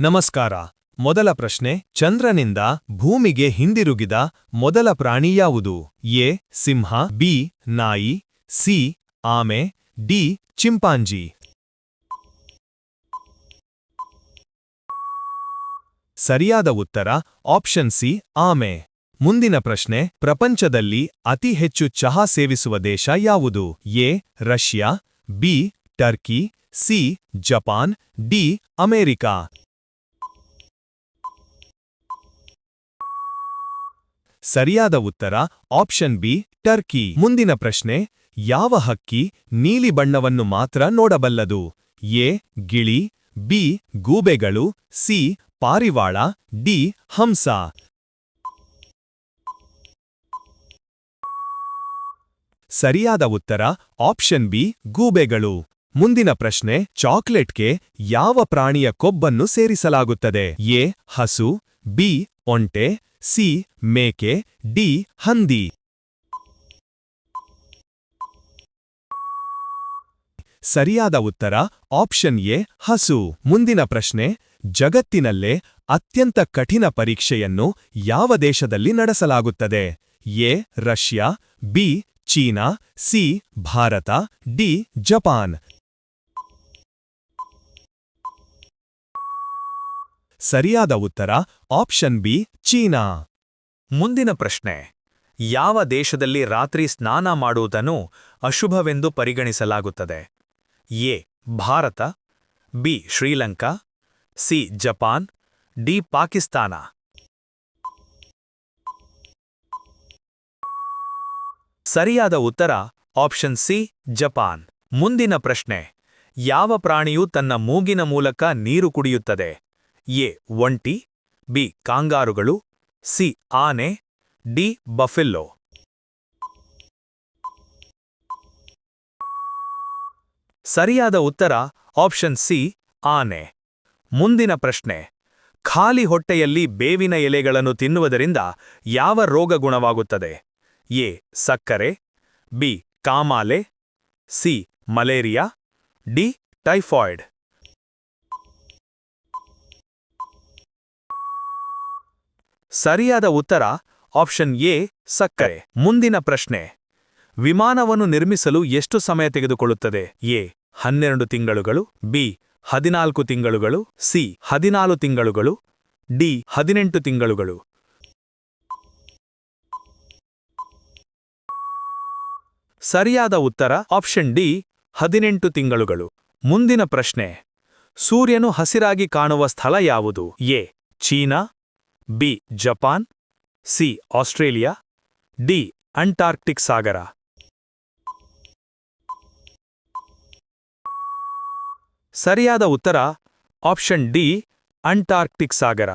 ನಮಸ್ಕಾರ. ಮೊದಲ ಪ್ರಶ್ನೆ, ಚಂದ್ರನಿಂದ ಭೂಮಿಗೆ ಹಿಂದಿರುಗಿದ ಮೊದಲ ಪ್ರಾಣಿ ಯಾವುದು? ಎ, ಸಿಂಹ, ಬಿ, ನಾಯಿ, ಸಿ, ಆಮೆ, ಡಿ, ಚಿಂಪಾಂಜಿ. ಸರಿಯಾದ ಉತ್ತರ, ಆಪ್ಷನ್ ಸಿ, ಆಮೆ. ಮುಂದಿನ ಪ್ರಶ್ನೆ, ಪ್ರಪಂಚದಲ್ಲಿ ಅತಿ ಹೆಚ್ಚು ಚಹಾ ಸೇವಿಸುವ ದೇಶ ಯಾವುದು? A, Russia, B, Turkey, C, Japan, D, America. ಸರಿಯಾದ ಉತ್ತರ ಆಪ್ಷನ್ ಬಿ ಟರ್ಕಿ ಮುಂದಿನ ಪ್ರಶ್ನೆ, ಯಾವ ಹಕ್ಕಿ ನೀಲಿ ಬಣ್ಣವನ್ನು ಮಾತ್ರ ನೋಡಬಲ್ಲದು? ಎ, ಗಿಳಿ, ಬಿ, ಗೂಬೆಗಳು, ಸಿ, ಪಾರಿವಾಳ, ಡಿ, ಹಂಸ. ಸರಿಯಾದ ಉತ್ತರ ಆಪ್ಷನ್ ಬಿ ಗೂಬೆಗಳು. ಮುಂದಿನ ಪ್ರಶ್ನೆ ಚಾಕ್ಲೇಟ್ಗೆ ಯಾವ ಪ್ರಾಣಿಯ ಕೊಬ್ಬನ್ನು ಸೇರಿಸಲಾಗುತ್ತದೆ? ಎ, ಹಸು, ಬಿ ಒಂಟೆ, ಸಿ, ಮೇಕೆ, ಡಿ, ಹಂದಿ. ಸರಿಯಾದ ಉತ್ತರ, ಆಪ್ಷನ್ ಎ, ಹಸು. ಮುಂದಿನ ಪ್ರಶ್ನೆ, ಜಗತ್ತಿನಲ್ಲೇ ಅತ್ಯಂತ ಕಠಿಣ ಪರೀಕ್ಷೆಯನ್ನು ಯಾವ ದೇಶದಲ್ಲಿ ನಡೆಸಲಾಗುತ್ತದೆ? A, Russia, B, China, C, Bharat, D, Japan. ಸರಿಯಾದ ಉತ್ತರ, ಆಪ್ಷನ್ ಬಿ, ಚೀನಾ. ಮುಂದಿನ ಪ್ರಶ್ನೆ. ಯಾವ ದೇಶದಲ್ಲಿ ರಾತ್ರಿ ಸ್ನಾನ ಮಾಡುವುದನ್ನು ಅಶುಭವೆಂದು ಪರಿಗಣಿಸಲಾಗುತ್ತದೆ? A, Bharat, B, Sri Lanka, C, Japan, D, Pakistan. ಸರಿಯಾದ ಉತ್ತರ, ಆಪ್ಷನ್ ಸಿ, ಜಪಾನ್. ಮುಂದಿನ ಪ್ರಶ್ನೆ. ಯಾವ ಪ್ರಾಣಿಯು ತನ್ನ ಮೂಗಿನ ಮೂಲಕ ನೀರು ಕುಡಿಯುತ್ತದೆ? ಎ ಒಂಟಿ ಬಿ, ಕಾಂಗಾರುಗಳು, ಸಿ, ಆನೆ, ಡಿ, ಬಫಿಲ್ಲೋ. ಸರಿಯಾದ ಉತ್ತರ, ಆಪ್ಷನ್ ಸಿ, ಆನೆ. ಮುಂದಿನ ಪ್ರಶ್ನೆ. ಖಾಲಿ ಹೊಟ್ಟೆಯಲ್ಲಿ ಬೇವಿನ ಎಲೆಗಳನ್ನು ತಿನ್ನುವುದರಿಂದ ಯಾವ ರೋಗ ಗುಣವಾಗುತ್ತದೆ? ಎ, ಸಕ್ಕರೆ, ಬಿ, ಕಾಮಾಲೆ, ಸಿ, ಮಲೇರಿಯಾ, ಡಿ, ಟೈಫಾಯ್ಡ್. ಸರಿಯಾದ ಉತ್ತರ, ಆಪ್ಷನ್ ಎ, ಸಕ್ಕರೆ. ಮುಂದಿನ ಪ್ರಶ್ನೆ. ವಿಮಾನವನ್ನು ನಿರ್ಮಿಸಲು ಎಷ್ಟು ಸಮಯ ತೆಗೆದುಕೊಳ್ಳುತ್ತದೆ? ಎ, ಹನ್ನೆರಡು ತಿಂಗಳುಗಳು, ಬಿ, ಹದಿನಾಲ್ಕು ತಿಂಗಳುಗಳು, ಸಿ ಹದಿನಾಲು ತಿಂಗಳುಗಳು, ಡಿ, ಹದಿನೆಂಟು ತಿಂಗಳುಗಳು. ಸರಿಯಾದ ಉತ್ತರ, ಆಪ್ಷನ್ ಡಿ, ಹದಿನೆಂಟು ತಿಂಗಳುಗಳು. ಮುಂದಿನ ಪ್ರಶ್ನೆ. ಸೂರ್ಯನು ಹಸಿರಾಗಿ ಕಾಣುವ ಸ್ಥಳ ಯಾವುದು? A, China B Japan C Australia D Antarctic ಸಾಗರ. ಸರಿಯಾದ ಉತ್ತರ ಆಪ್ಷನ್ ಡಿ ಅಂಟಾರ್ಕ್ಟಿಕ್ ಸಾಗರ.